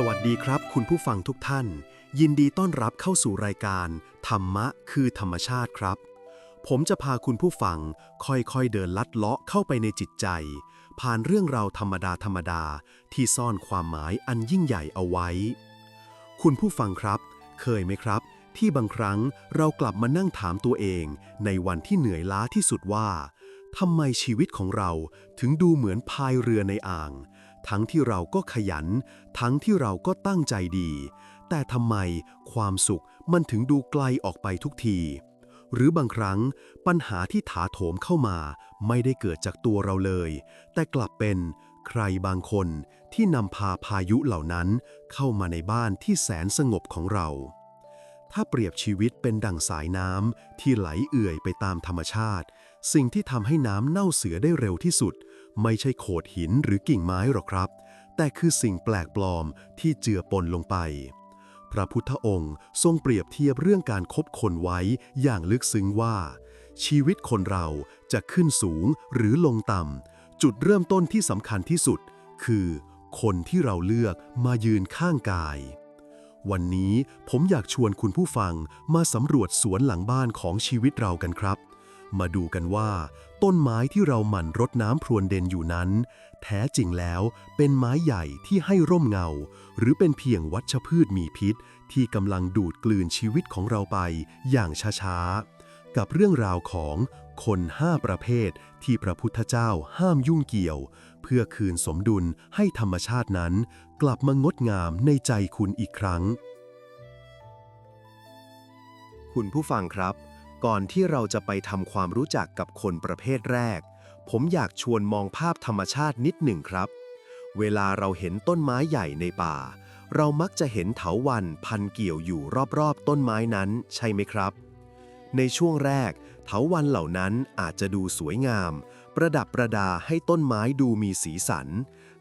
สวัสดีครับ คุณผู้ฟังทุกท่าน ยินดีต้อนรับเข้าสู่รายการ ธรรมะคือธรรมชาติครับ ผมจะพาคุณผู้ฟังค่อยๆเดินลัดเลาะเข้าไปในจิตใจ ผ่านเรื่องราวธรรมดาธรรมดาที่ซ่อนความหมายอันยิ่งใหญ่เอาไว้ คุณผู้ฟังครับ เคยไหมครับ ที่บางครั้งเรากลับมานั่งถามตัวเอง ในวันที่เหนื่อยล้าที่สุดว่าทำไมชีวิตของเราถึงดูเหมือนพายเรือในอ่าง ทั้งที่เราก็ขยัน ทั้งที่เราก็ตั้งใจดี แต่ทำไมความสุขมันถึงดูไกลออกไปทุกที หรือบางครั้งปัญหาที่ถาโถมเข้ามาไม่ได้เกิดจากตัวเราเลย แต่กลับเป็นใครบางคนที่นำพาพายุเหล่านั้นเข้ามาในบ้านที่แสนสงบของเรา ถ้าเปรียบชีวิตเป็นดั่งสายน้ำที่ไหลเอื่อยไปตามธรรมชาติ สิ่งที่ทำให้น้ำเน่าเสือได้เร็วที่สุด ไม่ใช่โขดหินหรือกิ่งไม้หรอกครับ แต่คือสิ่งแปลกปลอมที่เจือปนลงไป พระพุทธองค์ทรงเปรียบเทียบเรื่องการคบคนไว้อย่างลึกซึ้งว่า ชีวิตคนเราจะขึ้นสูงหรือลงต่ำจุดเริ่มต้นที่สำคัญที่สุด คือคนที่เราเลือกมายืนข้างกาย วันนี้ผมอยากชวนคุณผู้ฟังมาสำรวจสวนหลังบ้านของชีวิตเรากันครับ มาดูกันว่า ต้นไม้ที่เราหมั่นรดน้ำพรวนเด่นอยู่นั้น แท้จริงแล้วเป็นไม้ใหญ่ที่ให้ร่มเงา หรือเป็นเพียงวัชพืชมีพิษ ที่กำลังดูดกลืนชีวิตของเราไปอย่างช้าๆ กับเรื่องราวของคนห้าประเภทที่พระพุทธเจ้าห้ามยุ่งเกี่ยว เพื่อคืนสมดุลให้ธรรมชาตินั้น กลับมางดงามในใจคุณอีกครั้ง คุณผู้ฟังครับ ก่อนที่เราจะไปทำความรู้จักกับคนประเภทแรก ผมอยากชวนมองภาพธรรมชาตินิดหนึ่งครับ เวลาเราเห็นต้นไม้ใหญ่ในป่า เรามักจะเห็นเถาวัลย์พันเกี่ยวอยู่รอบๆ ต้นไม้นั้นใช่ไหมครับ ในช่วงแรก เถาวัลย์เหล่านั้นอาจจะดูสวยงาม ประดับประดาให้ต้นไม้ดูมีสีสัน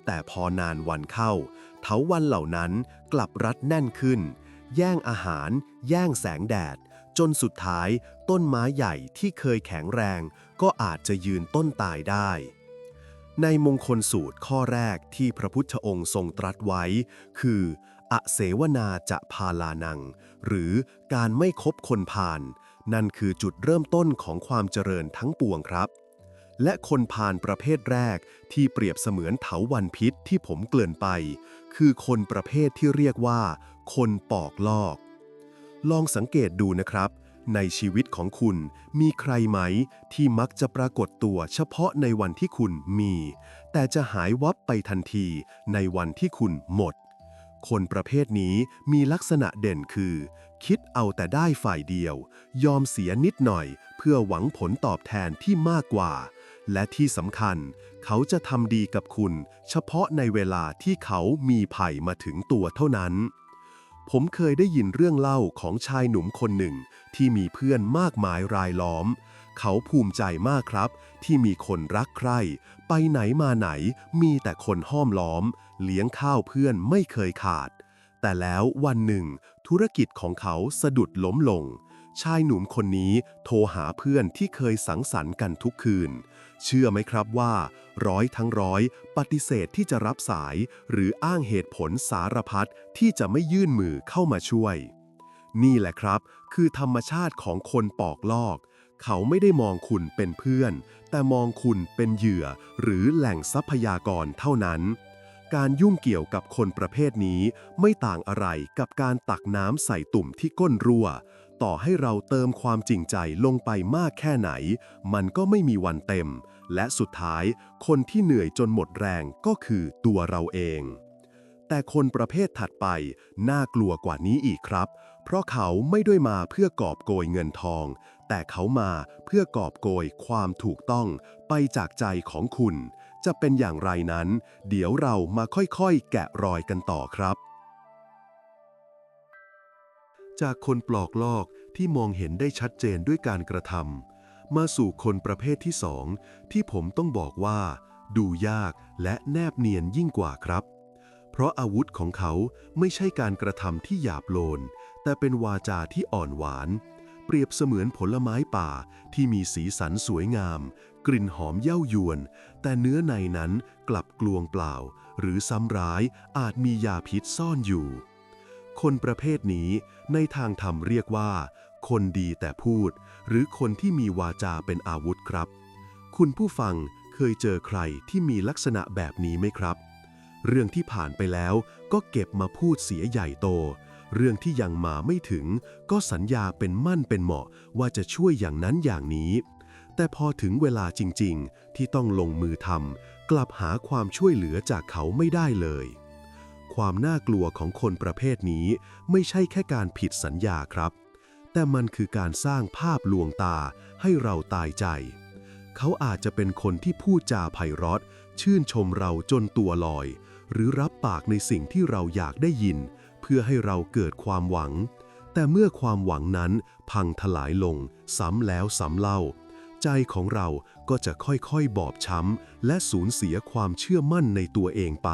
แต่พอนานวันเข้า เถาวัลย์เหล่านั้นกลับรัดแน่นขึ้น แย่งอาหาร แย่งแสงแดด จนสุดท้ายต้นไม้ใหญ่ที่เคยแข็งแรง ก็อาจจะยืนต้นตายได้ ในมงคลสูตรข้อแรกที่พระพุทธองค์ทรงตรัสไว้ คือ อเสวนาจะพาลานัง หรือการไม่คบคนพาลนั่นคือจุดเริ่มต้นของความเจริญทั้งปวงครับ และคนพาลประเภทแรกที่เปรียบเสมือนเถาวันพิษที่ผมเกลื่อนไป คือคนประเภทที่เรียกว่า คนปอกลอก ลองสังเกตดูนะครับ ในชีวิตของคุณมีใครไหมที่มักจะปรากฏตัวเฉพาะในวันที่คุณมี แต่จะหายวับไปทันทีในวันที่คุณหมด คนประเภทนี้มีลักษณะเด่นคือ คิดเอาแต่ได้ฝ่ายเดียว ยอมเสียนิดหน่อย เพื่อหวังผลตอบแทนที่มากกว่า และที่สำคัญ เขาจะทำดีกับคุณ เฉพาะในเวลาที่เขามีภัยมาถึงตัวเท่านั้น ผมเคยได้ยินเรื่องเล่าของชายหนุ่มคนหนึ่ง ที่มีเพื่อนมากมายรายล้อม เขาภูมิใจมากครับ ที่มีคนรักใคร่ ไปไหนมาไหนมีแต่คนห้อมล้อม เลี้ยงข้าวเพื่อนไม่เคยขาด แต่แล้ววันหนึ่ง ธุรกิจของเขาสะดุดล้มลง ชายหนุ่มคนนี้โทรหาเพื่อนที่เคยสังสรรค์กันทุกคืน เชื่อไหมครับว่า ร้อยทั้งร้อย ปฏิเสธที่จะรับสาย หรืออ้างเหตุผลสารพัดที่จะไม่ยื่นมือเข้ามาช่วย นี่แหละครับ คือธรรมชาติของคนปอกลอก เขาไม่ได้มองคุณเป็นเพื่อน แต่มองคุณเป็นเหยื่อ หรือแหล่งทรัพยากรเท่านั้นการยุ่งเกี่ยวกับคนประเภทนี้ไม่ต่างอะไรกับการตักน้ำใส่ตุ่มที่ก้นรั่ว ต่อให้เราเติมความจริงใจลงไปมากแค่ไหน มันก็ไม่มีวันเต็ม และสุดท้าย คนที่เหนื่อยจนหมดแรงก็คือตัวเราเอง แต่คนประเภทถัดไป น่ากลัวกว่านี้อีกครับ เพราะเขาไม่ได้มาเพื่อกอบโกยเงินทอง แต่เขามาเพื่อกอบโกยความถูกต้องไปจากใจของคุณ จะเป็นอย่างไรนั้น เดี๋ยวเรามาค่อยๆ แกะรอยกันต่อครับ จากคนปลอกลอกที่มองเห็นได้ชัดเจนด้วยการกระทำมาสู่คนประเภทที่สองที่ผมต้องบอกว่า ดูยากและแนบเนียนยิ่งกว่าครับ เพราะอาวุธของเขาไม่ใช่การกระทำที่หยาบโลน แต่เป็นวาจาที่อ่อนหวาน เปรียบเสมือนผลไม้ป่าที่มีสีสันสวยงาม กลิ่นหอมเย้ายวน แต่เนื้อในนั้นกลับกลวงเปล่า หรือซ้ำร้ายอาจมียาพิษซ่อนอยู่ คนประเภทนี้ในทางธรรมเรียกว่า คนดีแต่พูด หรือคนที่มีวาจาเป็นอาวุธครับ คุณผู้ฟังเคยเจอใครที่มีลักษณะแบบนี้ไหมครับ เรื่องที่ผ่านไปแล้วก็เก็บมาพูดเสียใหญ่โต เรื่องที่ยังมาไม่ถึง ก็สัญญาเป็นมั่นเป็นเหมาะว่าจะช่วยอย่างนั้นอย่างนี้ แต่พอถึงเวลาจริง ๆ ที่ต้องลงมือทำกลับหาความช่วยเหลือจากเขาไม่ได้เลย ความน่ากลัวของคนประเภทนี้ไม่ใช่แค่การผิดสัญญาครับ แต่มันคือการสร้างภาพลวงตาให้เราตายใจ เขาอาจจะเป็นคนที่พูดจาไพเราะชื่นชมเราจนตัวลอย หรือรับปากในสิ่งที่เราอยากได้ยิน เพื่อให้เราเกิดความหวัง แต่เมื่อความหวังนั้นพังทลายลง ซ้ำแล้วซ้ำเล่า ใจของเราก็จะค่อยๆบอบช้ำและสูญเสียความเชื่อมั่นในตัวเองไป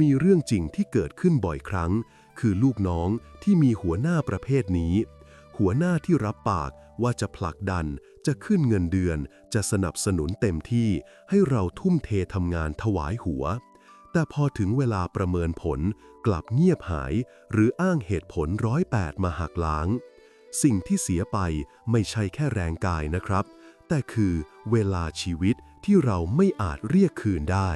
มีเรื่องจริงที่เกิดขึ้นบ่อยครั้ง คือลูกน้องที่มีหัวหน้าประเภทนี้ หัวหน้าที่รับปากว่าจะผลักดัน จะขึ้นเงินเดือน จะสนับสนุนเต็มที่ให้เราทุ่มเททำงานถวายหัว แต่พอถึงเวลาประเมินผลกลับเงียบหาย หรืออ้างเหตุผลร้อยแปดมาหักล้าง สิ่งที่เสียไปไม่ใช่แค่แรงกายนะครับ แต่คือเวลาชีวิตที่เราไม่อาจเรียกคืนได้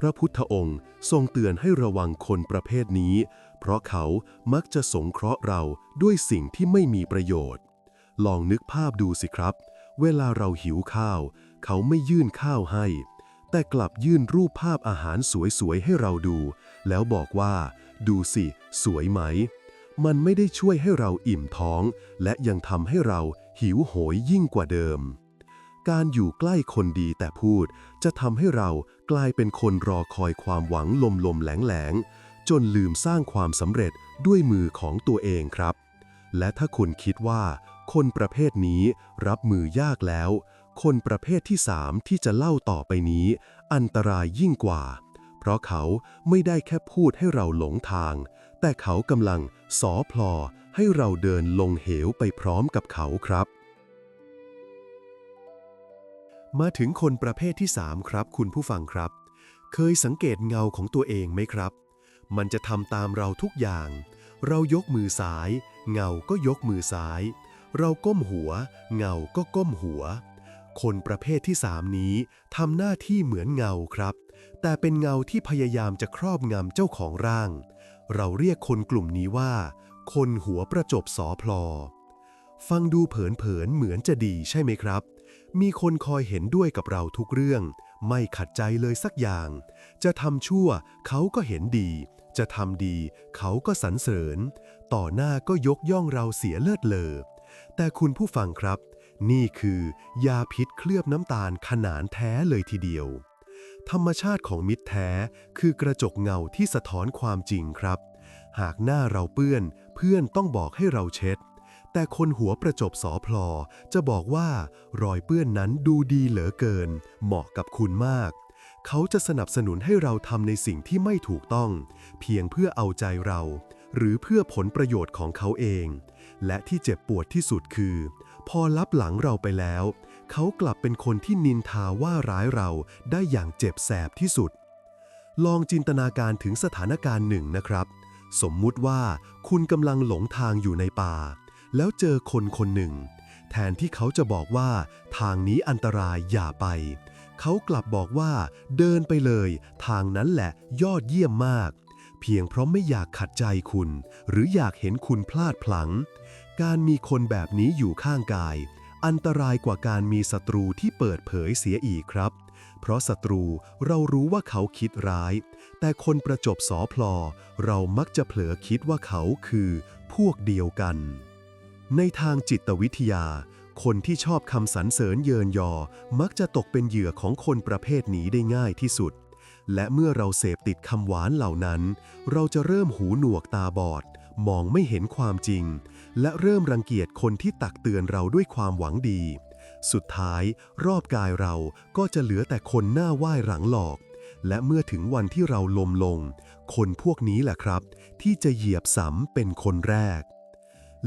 พระพุทธองค์ทรงเตือนให้ระวังคนประเภทนี้ เพราะเขามักจะสงเคราะห์เราด้วยสิ่งที่ไม่มีประโยชน์ ลองนึกภาพดูสิครับ เวลาเราหิวข้าว เขาไม่ยื่นข้าวให้ แต่กลับยื่นรูปภาพอาหารสวยๆให้เราดู แล้วบอกว่า ดูสิ สวยไหม มันไม่ได้ช่วยให้เราอิ่มท้อง และยังทำให้เราหิวโหยยิ่งกว่าเดิม การอยู่ใกล้คนดีแต่พูด จะทำให้เรากลายเป็นคนรอคอยความหวังลมลมๆแหลงแหลงๆจนลืมสร้างความสำเร็จด้วยมือของตัวเองครับ และถ้าคุณคิดว่า คนประเภทนี้รับมือยากแล้ว คนประเภทที่สามที่จะเล่าต่อไปนี้ อันตรายยิ่งกว่า เพราะเขาไม่ได้แค่พูดให้เราหลงทาง แต่เขากำลังสอพลอให้เราเดินลงเหวไปพร้อมกับเขาครับ มาถึงคนประเภทที่ 3 ครับ คุณผู้ฟังครับ เคยสังเกตเงาของตัวเองไหมครับ มันจะทำตามเราทุกอย่าง เรายกมือซ้าย เงาก็ยกมือซ้าย เราก้มหัว เงาก็ก้มหัว คนประเภทที่ 3 นี้ทำหน้าที่เหมือนเงาครับ แต่เป็นเงาที่พยายามจะครอบงำเจ้าของร่าง เราเรียกคนกลุ่มนี้ว่า คนหัวประจบสอพลอฟังดูเผินๆเหมือนจะดีใช่ไหมครับ มีคนคอยเห็นด้วยกับเราทุกเรื่อง ไม่ขัดใจเลยสักอย่าง จะทำชั่วเขาก็เห็นดี จะทำดีเขาก็สรรเสริญ ต่อหน้าก็ยกย่องเราเสียเลิศเลอ แต่คุณผู้ฟังครับ นี่คือยาพิษเคลือบน้ำตาลขนานแท้เลยทีเดียว ธรรมชาติของมิตรแท้คือกระจกเงาที่สะท้อนความจริงครับ หากหน้าเราเปื้อน เพื่อนต้องบอกให้เราเช็ด แต่คนหัวประจบสอพลอจะบอกว่ารอยเปื้อนนั้นดูดีเหลือเกิน เหมาะกับคุณมาก เขาจะสนับสนุนให้เราทำในสิ่งที่ไม่ถูกต้อง เพียงเพื่อเอาใจเรา หรือเพื่อผลประโยชน์ของเขาเอง และที่เจ็บปวดที่สุดคือ พอลับหลังเราไปแล้ว เขากลับเป็นคนที่นินทาว่าร้ายเราได้อย่างเจ็บแสบที่สุด ลองจินตนาการถึงสถานการณ์หนึ่งนะครับ สมมุติว่าคุณกำลังหลงทางอยู่ในป่า แล้วเจอคนคนหนึ่ง แทนที่เขาจะบอกว่า ทางนี้อันตรายอย่าไป เขากลับบอกว่า เดินไปเลย ทางนั้นแหละยอดเยี่ยมมาก เพียงเพราะไม่อยากขัดใจคุณ หรืออยากเห็นคุณพลาดพลัง้ง การมีคนแบบนี้อยู่ข้างกาย อันตรายกว่าการมีศัตรูที่เปิดเผยเสียอีกครับ เพราะศัตรูเรารู้ว่าเขาคิดร้าย แต่คนประจบสอพลอ เรามักจะเผลอคิดว่าเขาคือพวกเดียวกัน ในทางจิตวิทยา คนที่ชอบคำสรรเสริญเยินยอ มักจะตกเป็นเหยื่อของคนประเภทนี้ได้ง่ายที่สุด และเมื่อเราเสพติดคำหวานเหล่านั้น เราจะเริ่มหูหนวกตาบอด มองไม่เห็นความจริง และเริ่มรังเกียจคนที่ตักเตือนเราด้วยความหวังดี สุดท้ายรอบกายเราก็จะเหลือแต่คนหน้าไหว้หลังหลอก และเมื่อถึงวันที่เราลมลง คนพวกนี้แหละครับ ที่จะเหยียบสำเป็นคนแรก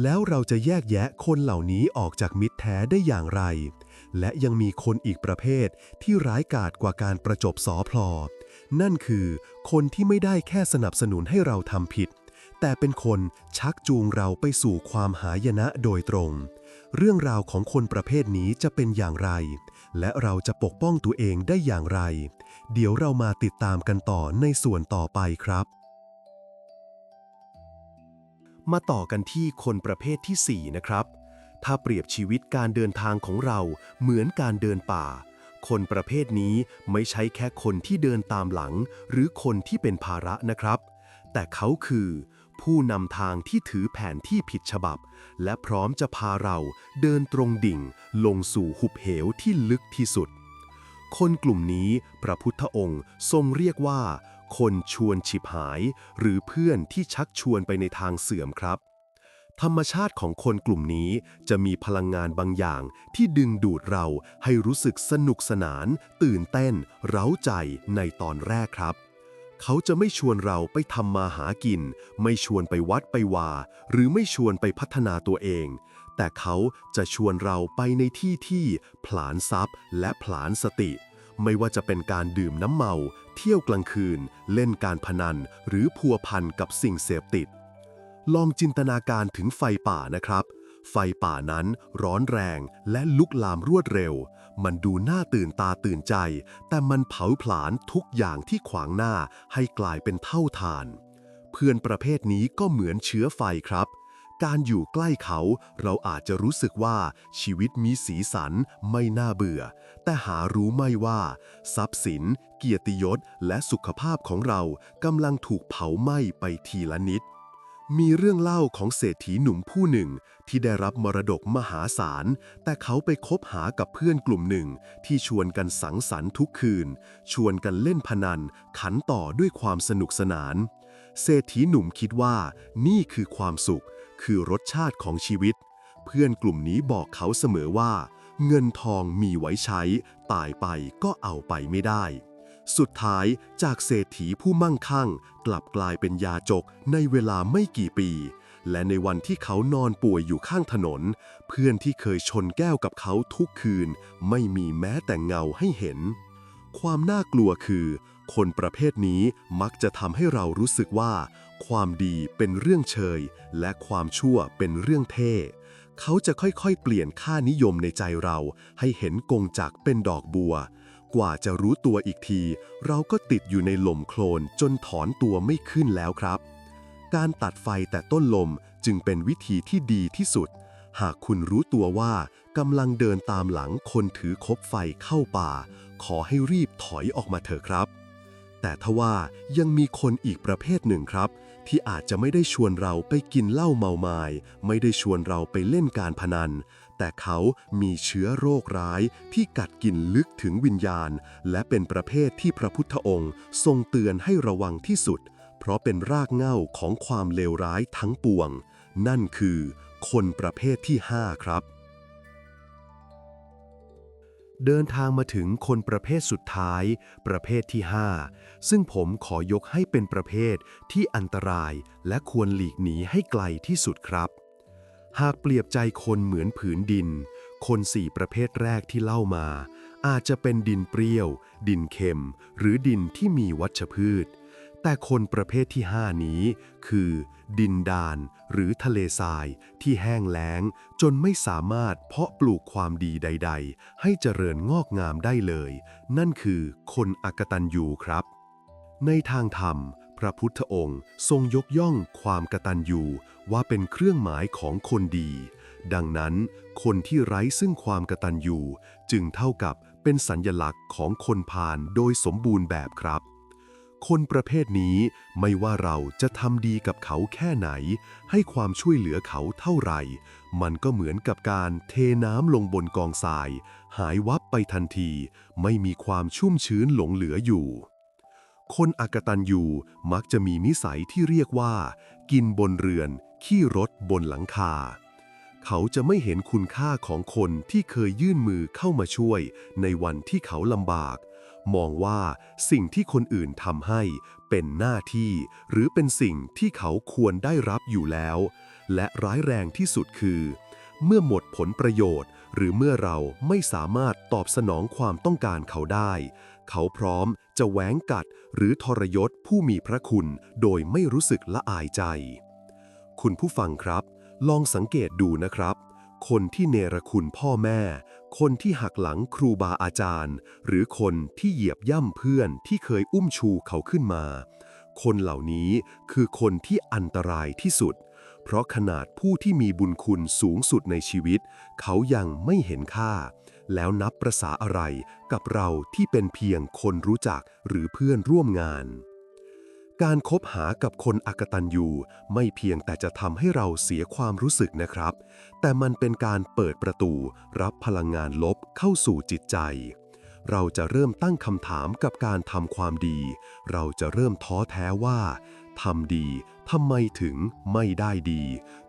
แล้วเราจะแยกแยะคนเหล่านี้ออกจากมิตรแท้ได้อย่างไร และยังมีคนอีกประเภทที่ร้ายกาจกว่าการประจบสอพลอ นั่นคือคนที่ไม่ได้แค่สนับสนุนให้เราทำผิด แต่เป็นคนชักจูงเราไปสู่ความหายนะโดยตรง เรื่องราวของคนประเภทนี้จะเป็นอย่างไร และเราจะปกป้องตัวเองได้อย่างไร เดี๋ยวเรามาติดตามกันต่อในส่วนต่อไปครับ มาต่อกันที่คนประเภทที่ 4 นะครับ ถ้าเปรียบชีวิตการเดินทางของเราเหมือนการเดินป่า คนประเภทนี้ไม่ใช่แค่คนที่เดินตามหลัง หรือคนที่เป็นภาระนะครับ แต่เขาคือผู้นำทางที่ถือแผนที่ผิดฉบับ และพร้อมจะพาเราเดินตรงดิ่ง ลงสู่หุบเหวที่ลึกที่สุด คนกลุ่มนี้พระพุทธองค์ทรงเรียกว่า คนชวนฉิบหาย หรือเพื่อนที่ชักชวนไปในทางเสื่อมครับ ธรรมชาติของคนกลุ่มนี้จะมีพลังงานบางอย่างที่ดึงดูดเราให้รู้สึกสนุกสนาน ตื่นเต้น เร้าใจในตอนแรกครับ เขาจะไม่ชวนเราไปทำมาหากิน ไม่ชวนไปวัดไปวา หรือไม่ชวนไปพัฒนาตัวเองแต่เขาจะชวนเราไปในที่ที่ผลาญทรัพย์และผลาญสติ ไม่ว่าจะเป็นการดื่มน้ำเมา เที่ยวกลางคืน เล่นการพนัน หรือพัวพันกับสิ่งเสพติด ลองจินตนาการถึงไฟป่านะครับ ไฟป่านั้นร้อนแรงและลุกลามรวดเร็ว มันดูน่าตื่นตาตื่นใจ แต่มันเผาผลาญทุกอย่างที่ขวางหน้าให้กลายเป็นเท่าทาน เพื่อนประเภทนี้ก็เหมือนเชื้อไฟครับ การอยู่ใกล้เขา เราอาจจะรู้สึกว่าชีวิตมีสีสันไม่น่าเบื่อ แต่หารู้ไม่ว่า ทรัพย์สิน เกียรติยศ และสุขภาพของเรากำลังถูกเผาไหม้ไปทีละนิด มีเรื่องเล่าของเศรษฐีหนุ่มผู้หนึ่ง ที่ได้รับมรดกมหาศาล แต่เขาไปคบหากับเพื่อนกลุ่มหนึ่ง ที่ชวนกันสังสรรค์ทุกคืน ชวนกันเล่นพนัน ขันต่อด้วยความสนุกสนานเศรษฐีหนุ่มคิดว่านี่คือความสุข คือรสชาติของชีวิต เพื่อนกลุ่มนี้บอกเขาเสมอว่า เงินทองมีไว้ใช้ ตายไปก็เอาไปไม่ได้ สุดท้ายจากเศรษฐีผู้มั่งคั่ง กลับกลายเป็นยาจกในเวลาไม่กี่ปี และในวันที่เขานอนป่วยอยู่ข้างถนน เพื่อนที่เคยชนแก้วกับเขาทุกคืน ไม่มีแม้แต่เงาให้เห็น ความน่ากลัวคือ คนประเภทนี้มักจะทำให้เรารู้สึกว่า ความดีเป็นเรื่องเชย และความชั่วเป็นเรื่องเท่ เขาจะค่อยๆ เปลี่ยนค่านิยมในใจเรา ให้เห็นกงจักเป็นดอกบัว กว่าจะรู้ตัวอีกที เราก็ติดอยู่ในหล่มโคลนจนถอนตัวไม่ขึ้นแล้วครับ การตัดไฟแต่ต้นลมจึงเป็นวิธีที่ดีที่สุด หากคุณรู้ตัวว่ากำลังเดินตามหลังคนถือคบไฟเข้าป่า ขอให้รีบถอยออกมาเถอะครับ แต่ทว่ายังมีคนอีกประเภทหนึ่งครับ ที่อาจจะไม่ได้ชวนเราไปกินเหล้าเมามายไม่ได้ชวนเราไปเล่นการพนัน แต่เขามีเชื้อโรคร้ายที่กัดกินลึกถึงวิญญาณ และเป็นประเภทที่พระพุทธองค์ ทรงเตือนให้ระวังที่สุด เพราะเป็นรากเหง้าของความเลวร้ายทั้งปวง นั่นคือ คนประเภทที่ 5 ครับ เดินทางมาถึงคนประเภทสุดท้าย ประเภทที่ 5 ซึ่งผมขอยกให้เป็นประเภทที่อันตรายและควรหลีกหนีให้ไกลที่สุดครับ หากเปรียบใจคนเหมือนผืนดิน คนสี่ประเภทแรกที่เล่ามา อาจจะเป็นดินเปรี้ยว ดินเค็ม หรือดินที่มีวัชพืช แต่คนประเภทที่ 5 นี้ คือ ดินดานหรือทะเลทรายที่แห้งแล้ง จนไม่สามารถเพาะปลูกความดีใด ๆ ให้เจริญงอกงามได้เลย นั่นคือคนอกตัญญูครับ ในทางธรรม พระพุทธองค์ทรงยกย่องความกตัญญูว่าเป็นเครื่องหมายของคนดี ดังนั้น คนที่ไร้ซึ่งความกตัญญูจึงเท่ากับเป็นสัญญลักษณ์ของคนพาลโดยสมบูรณ์แบบครับ คนประเภทนี้ไม่ว่าเราจะทำดีกับเขาแค่ไหน ให้ความช่วยเหลือเขาเท่าไหร่ มันก็เหมือนกับการเทน้ำลงบนกองทราย หายวับไปทันที ไม่มีความชุ่มชื้นหลงเหลืออยู่ คนอกตัญญูมักจะมีนิสัยที่เรียกว่า กินบนเรือน ขี้รถบนหลังคา เขาจะไม่เห็นคุณค่าของคนที่เคยยื่นมือเข้ามาช่วย ในวันที่เขาลำบาก มองว่าสิ่งที่คนอื่นทำให้เป็นหน้าที่ หรือเป็นสิ่งที่เขาควรได้รับอยู่แล้ว และร้ายแรงที่สุดคือ เมื่อหมดผลประโยชน์ หรือเมื่อเราไม่สามารถตอบสนองความต้องการเขาได้ เขาพร้อมจะแหวงกัดหรือทรยศผู้มีพระคุณโดยไม่รู้สึกละอายใจ คุณผู้ฟังครับ ลองสังเกตดูนะครับ คนที่เนรคุณพ่อแม่ คนที่หักหลังครูบาอาจารย์ หรือคนที่เหยียบย่ำเพื่อนที่เคยอุ้มชูเขาขึ้นมา คนเหล่านี้คือคนที่อันตรายที่สุด เพราะขนาดผู้ที่มีบุญคุณสูงสุดในชีวิต เขายังไม่เห็นค่า แล้วนับประษาอะไรกับเราที่เป็นเพียงคนรู้จักหรือเพื่อนร่วมงาน การคบหากับคนอกตัญญูไม่เพียงแต่จะทำให้เราเสียความรู้สึกนะครับ แต่มันเป็นการเปิดประตู รับพลังงานลบเข้าสู่จิตใจ เราจะเริ่มตั้งคำถามกับการทำความดี เราจะเริ่มท้อแท้ว่าทำดีทำไมถึงไม่ได้ดี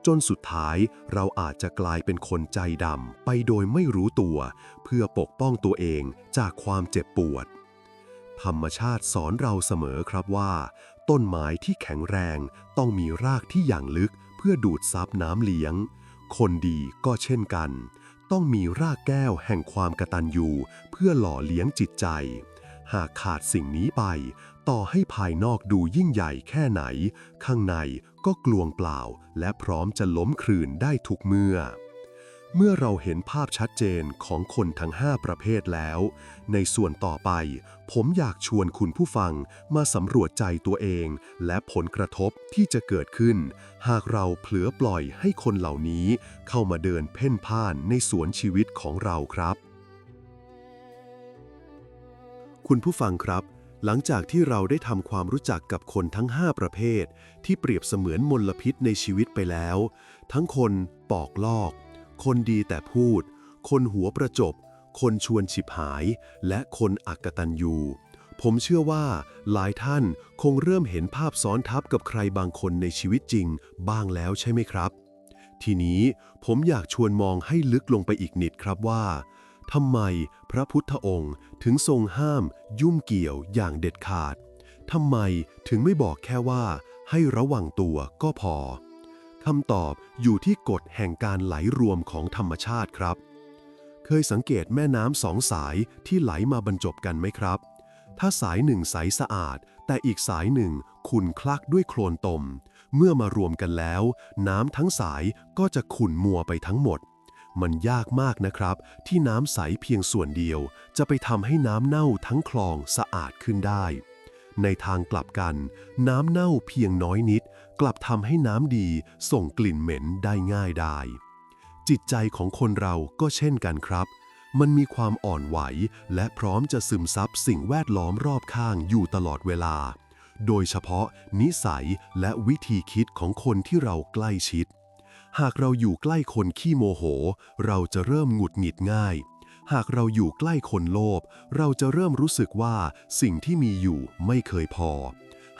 จนสุดท้ายเราอาจจะกลายเป็นคนใจดำไปโดยไม่รู้ตัว เพื่อปกป้องตัวเองจากความเจ็บปวด ธรรมชาติสอนเราเสมอครับว่า ต้นไม้ที่แข็งแรงต้องมีรากที่อย่างลึกเพื่อดูดซับน้ำเลี้ยง คนดีก็เช่นกัน ต้องมีรากแก้วแห่งความกตัญญูเพื่อหล่อเลี้ยงจิตใจ หากขาดสิ่งนี้ไป ต่อให้ภายนอกดูยิ่งใหญ่แค่ไหน ข้างในก็กลวงเปล่าและพร้อมจะล้มคลืนได้ทุกเมื่อ เมื่อเราเห็นภาพชัดเจนของคนทั้ง 5 ประเภทแล้ว ในส่วนต่อไป ผมอยากชวนคุณผู้ฟังมาสำรวจใจตัวเอง และผลกระทบที่จะเกิดขึ้น หากเราเผลอปล่อยให้คนเหล่านี้เข้ามาเดินเพ่นพ่านในสวนชีวิตของเราครับ คุณผู้ฟังครับ หลังจากที่เราได้ทำความรู้จักกับคนทั้ง 5 ประเภท ที่เปรียบเสมือนมลพิษในชีวิตไปแล้ว ทั้งคนปอกลอก คนดีแต่พูด คนหัวประจบ คนชวนฉิบหาย และคนอักตันยูผมเชื่อว่าหลายท่านคงเริ่มเห็นภาพซ้อนทับกับใครบางคนในชีวิตจริง บ้างแล้วใช่ไหมครับ ทีนี้ผมอยากชวนมองให้ลึกลงไปอีกนิดครับว่าทำไมพระพุทธองค์ถึงทรงห้าม ยุ่งเกี่ยวอย่างเด็ดขาดทำไมถึงไม่บอกแค่ว่า ให้ระวังตัวก็พอ คำตอบอยู่ที่กฎแห่งการไหลรวมของธรรมชาติครับ เคยสังเกตแม่น้ำสองสายที่ไหลมาบรรจบกันไหมครับ ถ้าสายหนึ่งใสสะอาด แต่อีกสายหนึ่งขุ่นคลักด้วยโคลนตม เมื่อมารวมกันแล้ว น้ำทั้งสายก็จะขุ่นมัวไปทั้งหมด มันยากมากนะครับ ที่น้ำใสเพียงส่วนเดียว จะไปทำให้น้ำเน่าทั้งคลองสะอาดขึ้นได้ ในทางกลับกัน น้ำเน่าเพียงน้อยนิด กลับทำให้น้ำดีส่งกลิ่นเหม็นได้ง่ายได้ จิตใจของคนเราก็เช่นกันครับ มันมีความอ่อนไหวและพร้อมจะซึมซับสิ่งแวดล้อมรอบข้างอยู่ตลอดเวลา โดยเฉพาะนิสัยและวิธีคิดของคนที่เราใกล้ชิด หากเราอยู่ใกล้คนขี้โมโห เราจะเริ่มหงุดหงิดง่าย หากเราอยู่ใกล้คนโลภเราจะเริ่มรู้สึกว่าสิ่งที่มีอยู่ไม่เคยพอ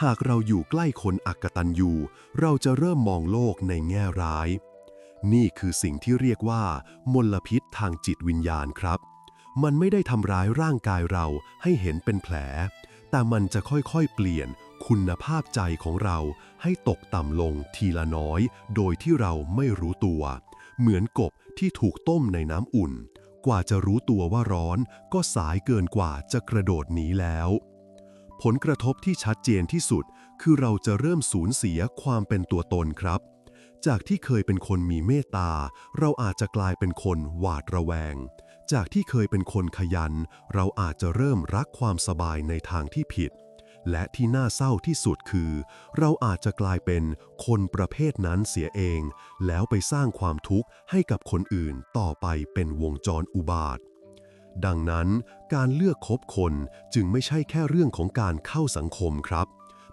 หากเราอยู่ใกล้คนอักตันยูเราจะเริ่มมองโลกในแง่ร้าย นี่คือสิ่งที่เรียกว่า มลพิษทางจิตวิญญาณครับ มันไม่ได้ทำร้ายร่างกายเราให้เห็นเป็นแผล แต่มันจะค่อยๆเปลี่ยนคุณภาพใจของเราให้ตกต่ำลงทีละน้อย โดยที่เราไม่รู้ตัว เหมือนกบที่ถูกต้มในน้ำอุ่น กว่าจะรู้ตัวว่าร้อนก็สายเกินกว่าจะกระโดดหนีแล้ว ผลกระทบที่ชัดเจนที่สุด คือเราจะเริ่มสูญเสียความเป็นตัวตนครับ จากที่เคยเป็นคนมีเมตตา เราอาจจะกลายเป็นคนหวาดระแวง จากที่เคยเป็นคนขยัน เราอาจจะเริ่มรักความสบายในทางที่ผิด และที่น่าเศร้าที่สุดคือ เราอาจจะกลายเป็นคนประเภทนั้นเสียเอง แล้วไปสร้างความทุกข์ให้กับคนอื่นต่อไปเป็นวงจรอุบาท ดังนั้นการเลือกคบคนจึงไม่ใช่แค่เรื่องของการเข้าสังคมครับ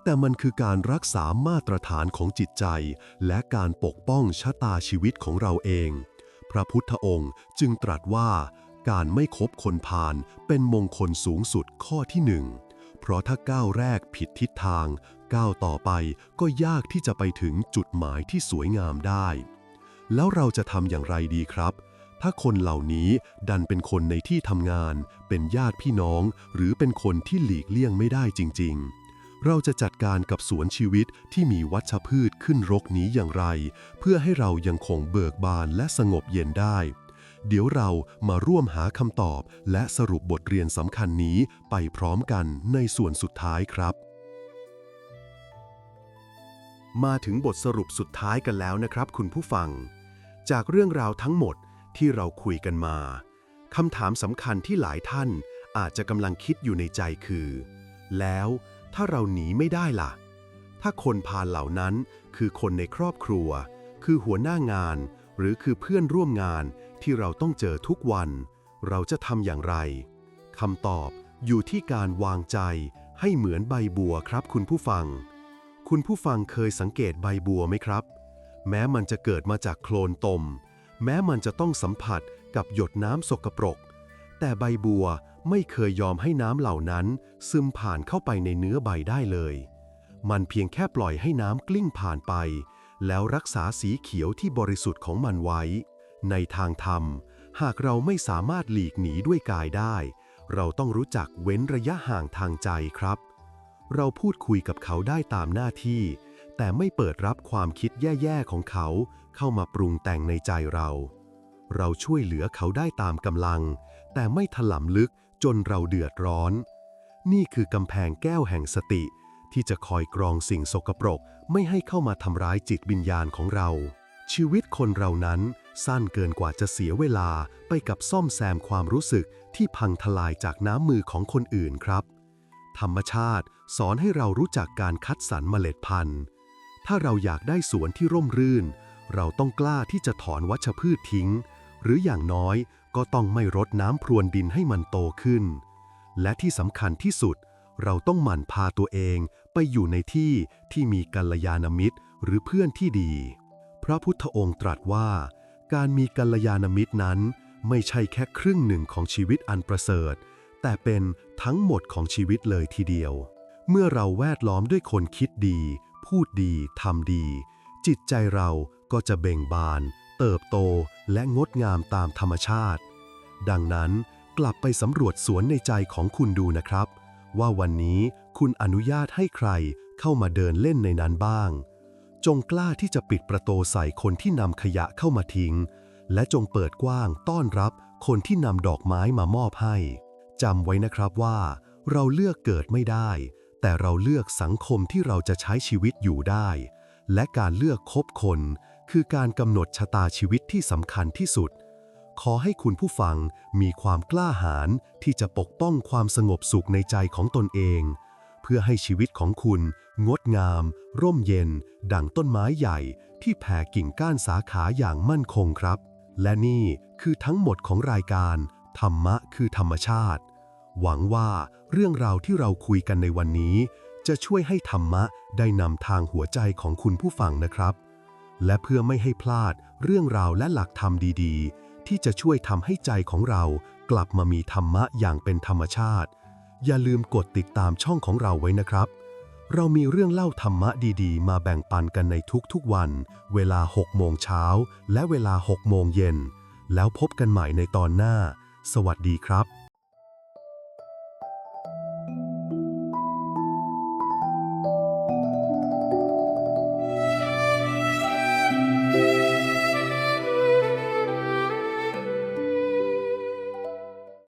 แต่มันคือการรักษามาตรฐานของจิตใจ และการปกป้องชะตาชีวิตของเราเอง พระพุทธองค์จึงตรัสว่า การไม่คบคนพาลเป็นมงคลสูงสุดข้อที่หนึ่ง เพราะถ้าก้าวแรกผิดทิศทาง ก้าวต่อไปก็ยากที่จะไปถึงจุดหมายที่สวยงามได้ แล้วเราจะทำอย่างไรดีครับ ถ้าคนเหล่านี้ดันเป็นคนในที่ทำงาน เป็นญาติพี่น้อง หรือเป็นคนที่หลีกเลี่ยงไม่ได้จริง ๆเราจะจัดการกับสวนชีวิตที่มีวัชพืชขึ้นรกนี้อย่างไร เพื่อให้เรายังคงเบิกบานและสงบเย็นได้ เดี๋ยวเรามาร่วมหาคำตอบ และสรุปบทเรียนสำคัญนี้ไปพร้อมกันในส่วนสุดท้ายครับ มาถึงบทสรุปสุดท้ายกันแล้วนะครับ คุณผู้ฟัง จากเรื่องราวทั้งหมดที่เราคุยกันมาคำถามสำคัญที่หลายท่านอาจจะกำลังคิดอยู่ในใจคือ แล้วถ้าเราหนีไม่ได้ล่ะ ถ้าคนพาเหล่านั้นคือคนในครอบครัว คือหัวหน้างาน หรือคือเพื่อนร่วมงาน ที่เราต้องเจอทุกวัน เราจะทำอย่างไรคำตอบอยู่ที่การวางใจให้เหมือนใบบัวครับคุณผู้ฟัง คุณผู้ฟังเคยสังเกตใบบัวไหมครับ แม้มันจะเกิดมาจากโคลนตม แม้มันจะต้องสัมผัสกับหยดน้ำสกปรก แต่ใบบัวไม่เคยยอมให้น้ำเหล่านั้น ซึมผ่านเข้าไปในเนื้อใบได้เลย มันเพียงแค่ปล่อยให้น้ำกลิ้งผ่านไป แล้วรักษาสีเขียวที่บริสุทธิ์ของมันไว้ ในทางธรรม หากเราไม่สามารถหลีกหนีด้วยกายได้ เราต้องรู้จักเว้นระยะห่างทางใจครับ เราพูดคุยกับเขาได้ตามหน้าที่ แต่ไม่เปิดรับความคิดแย่ๆของเขา เข้ามาปรุงแต่งในใจเรา เราช่วยเหลือเขาได้ตามกำลัง แต่ไม่ถล่ำลึกจนเราเดือดร้อน นี่คือกำแพงแก้วแห่งสติ ที่จะคอยกรองสิ่งสกปรก ไม่ให้เข้ามาทำร้ายจิตวิญญาณของเรา ชีวิตคนเรานั้นสั้นเกินกว่าจะเสียเวลาไปกับซ่อมแซมความรู้สึกที่พังทลายจากน้ำมือของคนอื่นครับ ธรรมชาติสอนให้เรารู้จักการคัดสรรเมล็ดพันธุ์ ถ้าเราอยากได้สวนที่ร่มรื่น เราต้องกล้าที่จะถอนวัชพืชทิ้ง หรืออย่างน้อยก็ต้องไม่รดน้ำพรวนดินให้มันโตขึ้น และที่สำคัญที่สุด เราต้องหมั่นพาตัวเองไปอยู่ในที่ที่มีกัลยาณมิตรหรือเพื่อนที่ดี พระพุทธองค์ตรัสว่า การมีกัลยาณมิตรนั้น ไม่ใช่แค่ครึ่งหนึ่งของชีวิตอันประเสริฐ แต่เป็นทั้งหมดของชีวิตเลยทีเดียว เมื่อเราแวดล้อมด้วยคนคิดดี พูดดีทำดี จิตใจเราก็จะเบ่งบาน เติบโตและงดงามตามธรรมชาติ ดังนั้นกลับไปสำรวจสวนในใจของคุณดูนะครับ ว่าวันนี้คุณอนุญาตให้ใครเข้ามาเดินเล่นในนั้นบ้าง จงกล้าที่จะปิดประตูใส่คนที่นำขยะเข้ามาทิ้ง และจงเปิดกว้างต้อนรับคนที่นำดอกไม้มามอบให้จำไว้นะครับว่า เราเลือกเกิดไม่ได้ แต่เราเลือกสังคมที่เราจะใช้ชีวิตอยู่ได้ และการเลือกคบคน คือการกำหนดชะตาชีวิตที่สำคัญที่สุด ขอให้คุณผู้ฟังมีความกล้าหาญที่จะปกป้องความสงบสุขในใจของตนเอง เพื่อให้ชีวิตของคุณ งดงาม ร่มเย็น ดั่งต้นไม้ใหญ่ ที่แผ่กิ่งก้านสาขาอย่างมั่นคงครับ และนี่คือทั้งหมดของรายการ ธรรมะคือธรรมชาติ หวังว่าเรื่องราวที่เราคุยกันในวันนี้ จะช่วยให้ธรรมะได้นำทางหัวใจของคุณผู้ฟังนะครับ และเพื่อไม่ให้พลาดเรื่องราวและหลักธรรมดีๆ ที่จะช่วยทำให้ใจของเรากลับมามีธรรมะอย่างเป็นธรรมชาติ อย่าลืมกดติดตามช่องของเราไว้นะครับ เรามีเรื่องเล่าธรรมะดีๆ มาแบ่งปันกันในทุกๆวัน เวลา 6 โมงเช้า และเวลา 6 โมงเย็น แล้วพบกันใหม่ในตอนหน้า สวัสดีครับ